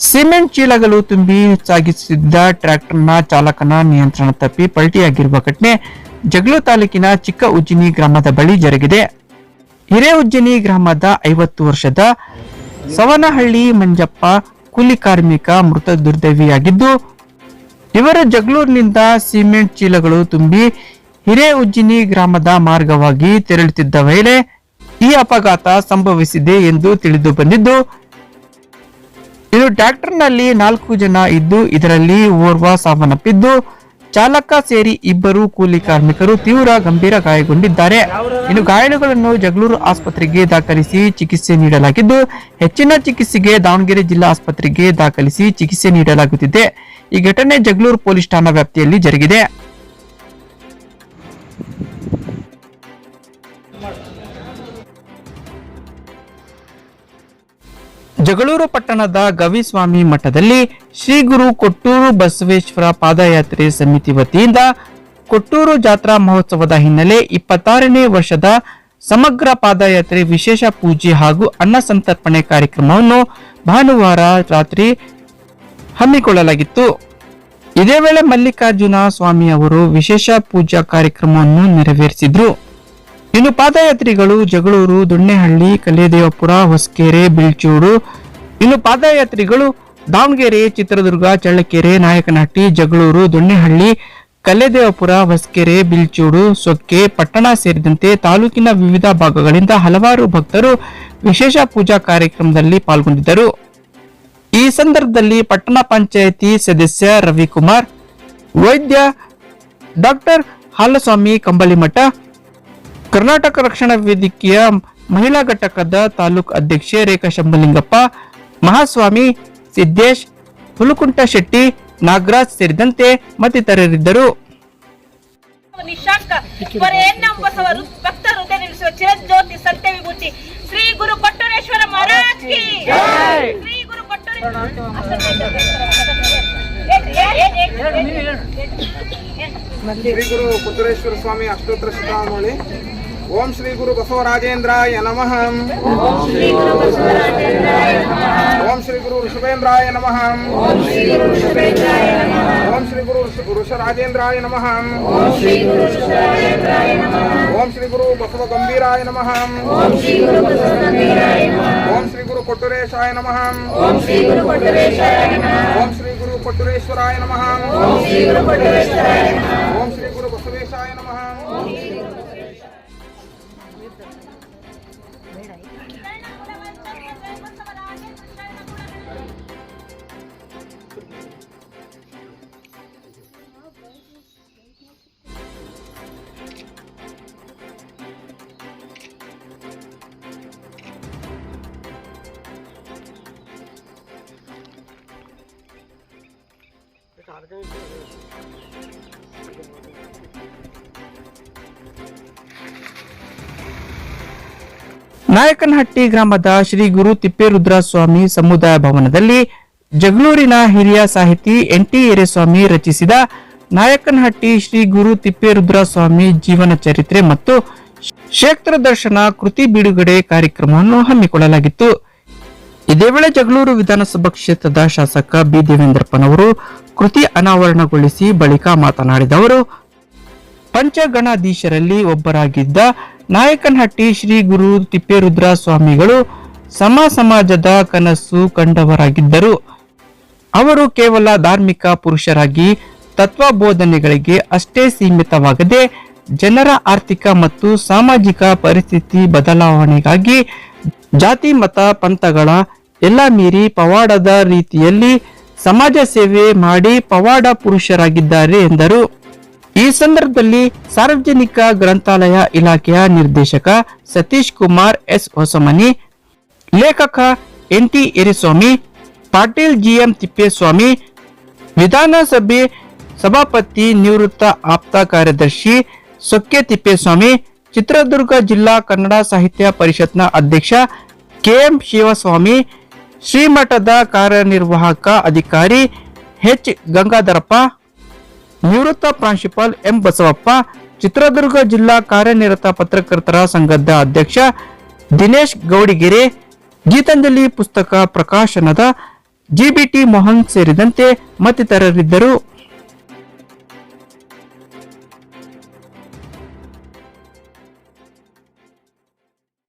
Cement ಚೀಲಗಳು ತುಂಬಿ ಸಾಗಿಸುತ್ತಿದ್ದ ಟ್ರ್ಯಾಕ್ಟರ್ನ ಚಾಲಕನ ನಿಯಂತ್ರಣ ತಪ್ಪಿ ಪಲ್ಟಿಯಾಗಿರುವ ಘಟನೆ ಜಗಳೂರು ತಾಲೂಕಿನ ಚಿಕ್ಕ ಉಜ್ಜಿನಿ ಗ್ರಾಮದ ಬಳಿ ಜರುಗಿದೆ. ಹಿರೇಉಜ್ಜಿನಿ ಗ್ರಾಮದ ಐವತ್ತು ವರ್ಷದ ಸವನಹಳ್ಳಿ ಮಂಜಪ್ಪ ಕೂಲಿ ಕಾರ್ಮಿಕ ಮೃತ ದುರ್ದೈವಿಯಾಗಿದ್ದು, ಇವರು ಜಗಳೂರಿನಿಂದ ಸಿಮೆಂಟ್ ಚೀಲಗಳು ತುಂಬಿ ಹಿರೇಉಜ್ಜಿನಿ ಗ್ರಾಮದ ಮಾರ್ಗವಾಗಿ ತೆರಳುತ್ತಿದ್ದ ವೇಳೆ ಈ ಅಪಘಾತ ಸಂಭವಿಸಿದೆ ಎಂದು ತಿಳಿದು ಬಂದಿದ್ದು ಇನ್ನು ಟ್ರ್ಯಾಕ್ಟರ್ನಲ್ಲಿ ನಾಲ್ಕು ಜನ ಇದ್ದು, ಇದರಲ್ಲಿ ಓರ್ವ ಸಾವನ್ನಪ್ಪಿದ್ದು, ಚಾಲಕ ಸೇರಿ ಇಬ್ಬರು ಕೂಲಿ ಕಾರ್ಮಿಕರು ತೀವ್ರ ಗಂಭೀರ ಗಾಯಗೊಂಡಿದ್ದಾರೆ. ಇನ್ನು ಗಾಯಾಳುಗಳನ್ನು ಜಗಳೂರು ಆಸ್ಪತ್ರೆಗೆ ದಾಖಲಿಸಿ ಚಿಕಿತ್ಸೆ ನೀಡಲಾಗಿದ್ದು, ಹೆಚ್ಚಿನ ಚಿಕಿತ್ಸೆಗೆ ದಾವಣಗೆರೆ ಜಿಲ್ಲಾ ಆಸ್ಪತ್ರೆಗೆ ದಾಖಲಿಸಿ ಚಿಕಿತ್ಸೆ ನೀಡಲಾಗುತ್ತಿದೆ. ಈ ಘಟನೆ ಜಗಳೂರು ಪೊಲೀಸ್ ಠಾಣಾ ವ್ಯಾಪ್ತಿಯಲ್ಲಿ ಜರುಗಿದೆ. ಜಗಳೂರು ಪಟ್ಟಣದ ಗವಿಸ್ವಾಮಿ ಮಠದಲ್ಲಿ ಶ್ರೀ ಗುರು ಕೊಟ್ಟೂರು ಬಸವೇಶ್ವರ ಪಾದಯಾತ್ರೆ ಸಮಿತಿ ವತಿಯಿಂದ ಕೊಟ್ಟೂರು ಜಾತ್ರಾ ಮಹೋತ್ಸವದ ಹಿನ್ನೆಲೆ ಇಪ್ಪತ್ತಾರನೇ ವರ್ಷದ ಸಮಗ್ರ ಪಾದಯಾತ್ರೆ ವಿಶೇಷ ಪೂಜೆ ಹಾಗೂ ಅನ್ನ ಸಂತರ್ಪಣೆ ಕಾರ್ಯಕ್ರಮವನ್ನು ಭಾನುವಾರ ರಾತ್ರಿ ಹಮ್ಮಿಕೊಳ್ಳಲಾಗಿತ್ತು. ಇದೇ ವೇಳೆ ಮಲ್ಲಿಕಾರ್ಜುನ ಸ್ವಾಮಿ ಅವರು ವಿಶೇಷ ಪೂಜಾ ಕಾರ್ಯಕ್ರಮವನ್ನು ನೆರವೇರಿಸಿದ್ರು. ಇನ್ನು ಪಾದಯಾತ್ರಿಗಳು ಜಗಳೂರು, ದೊಣ್ಣೆಹಳ್ಳಿ, ಕಲ್ಲೇದೇವಪುರ, ಹೊಸಕೆರೆ ಬಿಳ್ಚೂಡು ಇನ್ನು ಪಾದಯಾತ್ರಿಗಳು ದಾವಣಗೆರೆ, ಚಿತ್ರದುರ್ಗ, ಚಳ್ಳಕೆರೆ, ನಾಯಕನಹಟ್ಟಿ, ಜಗಳೂರು, ದೊಣ್ಣೆಹಳ್ಳಿ, ಕಲ್ಲೇದೇವಪುರ, ಹೊಸಕೆರೆ ಬಿಲ್ಚೂಡು ಸೊಕ್ಕೆ, ಪಟ್ಟಣ ಸೇರಿದಂತೆ ತಾಲೂಕಿನ ವಿವಿಧ ಭಾಗಗಳಿಂದ ಹಲವಾರು ಭಕ್ತರು ವಿಶೇಷ ಪೂಜಾ ಕಾರ್ಯಕ್ರಮದಲ್ಲಿ ಪಾಲ್ಗೊಂಡಿದ್ದರು. ಈ ಸಂದರ್ಭದಲ್ಲಿ ಪಟ್ಟಣ ಪಂಚಾಯಿತಿ ಸದಸ್ಯ ರವಿಕುಮಾರ್, ವೈದ್ಯ ಡಾಕ್ಟರ್ ಹಾಲಸ್ವಾಮಿ ಕಂಬಳಿಮಠ ಕರ್ನಾಟಕ ರಕ್ಷಣಾ ವೇದಿಕೆಯ ಮಹಿಳಾ ಘಟಕದ ತಾಲೂಕು ಅಧ್ಯಕ್ಷೆ ರೇಖಾ ಶಂಭಲಿಂಗಪ್ಪ ಮಹಾಸ್ವಾಮಿ ಸಿದ್ದೇಶ್ ಹುಲುಕುಂಟ ಶೆಟ್ಟಿ ನಾಗರಾಜ್ ಸೇರಿದಂತೆ ಮತ್ತಿತರರಿದ್ದರು. ನಿಶಾಂಕ ವರೆಯನ್ನ ಬಸವರು ಭಕ್ತ ಹೃದಯ ನಿಲ್ಲಿಸುವ ಚಿರಂಜ್ಯೋತಿ ಸತ್ಯ ವಿಭೂತಿ ಶ್ರೀ ಗುರು ಕೊಟ್ಟೂರೇಶ್ವರ ಮಹಾರಾಜ್ ಕಿ. ಶ್ರೀ ಗುರು ಕೊಟ್ಟೂರೇಶ್ವರ ಶ್ರೀ ಗುರು ಪುತ್ತೂರೇಶ್ವರ ಸ್ವಾಮಿ ಅಷ್ಟೋತ್ತರ ಶಿಖಾಮಣಿ ಓಂ ಶ್ರೀ ಗುರು ಬಸವರಾಜೇಂದ್ರಾಯ ನಮಃ ಓಂ ಶ್ರೀ ಗುರು ಋಷಭೇಂದ್ರಾಯ ನಮಃ ಓಂ ಶ್ರೀ ಗುರು ಋಷ- ಋಷರಾಜೇಂದ್ರಾಯ ನಮಃ ಓಂ ಶ್ರೀ ಗುರು ಬಸವ ಗಂಭೀರಾಯ ನಮಃ ಓಂ ಶ್ರೀ ಗುರು ಕೊಟ್ಟೂರೇಶಾಯ ನಮಃ ಓಂ ಶ್ರೀ ಗುರು ಕೊಟ್ಟೂರೇಶ್ವರಾಯ ನಾಯಕನಹಟ್ಟಿ ಗ್ರಾಮದ ಶ್ರೀ ಗುರು ತಿಪ್ಪೇರುದ್ರಸ್ವಾಮಿ ಸಮುದಾಯ ಭವನದಲ್ಲಿ ಜಗಳೂರಿನ ಹಿರಿಯ ಸಾಹಿತಿ ಎನ್ ಟಿ ಸ್ವಾಮಿ ರಚಿಸಿದ ನಾಯಕನಹಟ್ಟಿ ಶ್ರೀ ಗುರು ತಿಪ್ಪೇರುದ್ರಸ್ವಾಮಿ ಜೀವನ ಚರಿತ್ರೆ ಮತ್ತು ಕ್ಷೇತ್ರ ದರ್ಶನ ಕೃತಿ ಬಿಡುಗಡೆ ಕಾರ್ಯಕ್ರಮವನ್ನು ಹಮ್ಮಿಕೊಳ್ಳಲಾಗಿತ್ತು. ಇದೇ ವೇಳೆ ಜಗಳೂರು ವಿಧಾನಸಭಾ ಕ್ಷೇತ್ರದ ಶಾಸಕ ಬಿ ದೇವೇಂದ್ರಪ್ಪನವರು ಕೃತಿ ಅನಾವರಣಗೊಳಿಸಿ ಬಳಿಕ ಮಾತನಾಡಿದ ಅವರು, ಪಂಚಗಣಾಧೀಶರಲ್ಲಿ ಒಬ್ಬರಾಗಿದ್ದ ನಾಯಕನಹಟ್ಟಿ ಶ್ರೀ ಗುರು ತಿಪ್ಪೇರುದ್ರ ಸ್ವಾಮಿಗಳು ಸಮ ಸಮಾಜದ ಕನಸು ಕಂಡವರಾಗಿದ್ದರು. ಅವರು ಕೇವಲ ಧಾರ್ಮಿಕ ಪುರುಷರಾಗಿ ತತ್ವಬೋಧನೆಗಳಿಗೆ ಅಷ್ಟೇ ಸೀಮಿತವಾಗದೆ ಜನರ ಆರ್ಥಿಕ ಮತ್ತು ಸಾಮಾಜಿಕ ಪರಿಸ್ಥಿತಿ ಬದಲಾವಣೆಗಾಗಿ ಜಾತಿ, ಮತ, ಪಂಥಗಳ ಎಲ್ಲ ಮೀರಿ ಪವಾಡದ ರೀತಿಯಲ್ಲಿ ಸಮಾಜ ಸೇವೆ ಮಾಡಿ ಪವಾಡ ಪುರುಷರಾಗಿದ್ದಾರೆ ಎಂದರು. ಈ ಸಂದರ್ಭದಲ್ಲಿ ಸಾರ್ವಜನಿಕ ಗ್ರಂಥಾಲಯ ಇಲಾಖೆಯ ನಿರ್ದೇಶಕ ಸತೀಶ್ ಕುಮಾರ್ ಎಸ್ ಹೊಸಮನಿ, ಲೇಖಕ N T Eriswamy Patil GM Thippeswamy, ವಿಧಾನಸಭೆ ಸಭಾಪತಿ ನಿವೃತ್ತ ಆಪ್ತ ಕಾರ್ಯದರ್ಶಿ ಸೊಕ್ಕೆ ತಿಪ್ಪೇಸ್ವಾಮಿ, ಚಿತ್ರದುರ್ಗ ಜಿಲ್ಲಾ ಕನ್ನಡ ಸಾಹಿತ್ಯ ಪರಿಷತ್ನ ಅಧ್ಯಕ್ಷ ಕೆಎಂ ಶಿವಸ್ವಾಮಿ ಶ್ರೀಮಠದ ಕಾರ್ಯನಿರ್ವಾಹಕ ಅಧಿಕಾರಿ ಎಚ್. ಗಂಗಾಧರಪ್ಪ, ನಿವೃತ್ತ ಪ್ರಾಂಶುಪಾಲ್ ಎಂ. ಬಸವಪ್ಪ, ಚಿತ್ರದುರ್ಗ ಜಿಲ್ಲಾ ಕಾರ್ಯನಿರತ ಪತ್ರಕರ್ತರ ಸಂಘದ ಅಧ್ಯಕ್ಷ ದಿನೇಶ್ ಗೌಡಿಗೆರೆ, ಗೀತಾಂಜಲಿ ಪುಸ್ತಕ ಪ್ರಕಾಶನದ ಜಿಬಿಟಿ ಮೋಹನ್ ಸೇರಿದಂತೆ ಮತ್ತಿತರರಿದ್ದರು.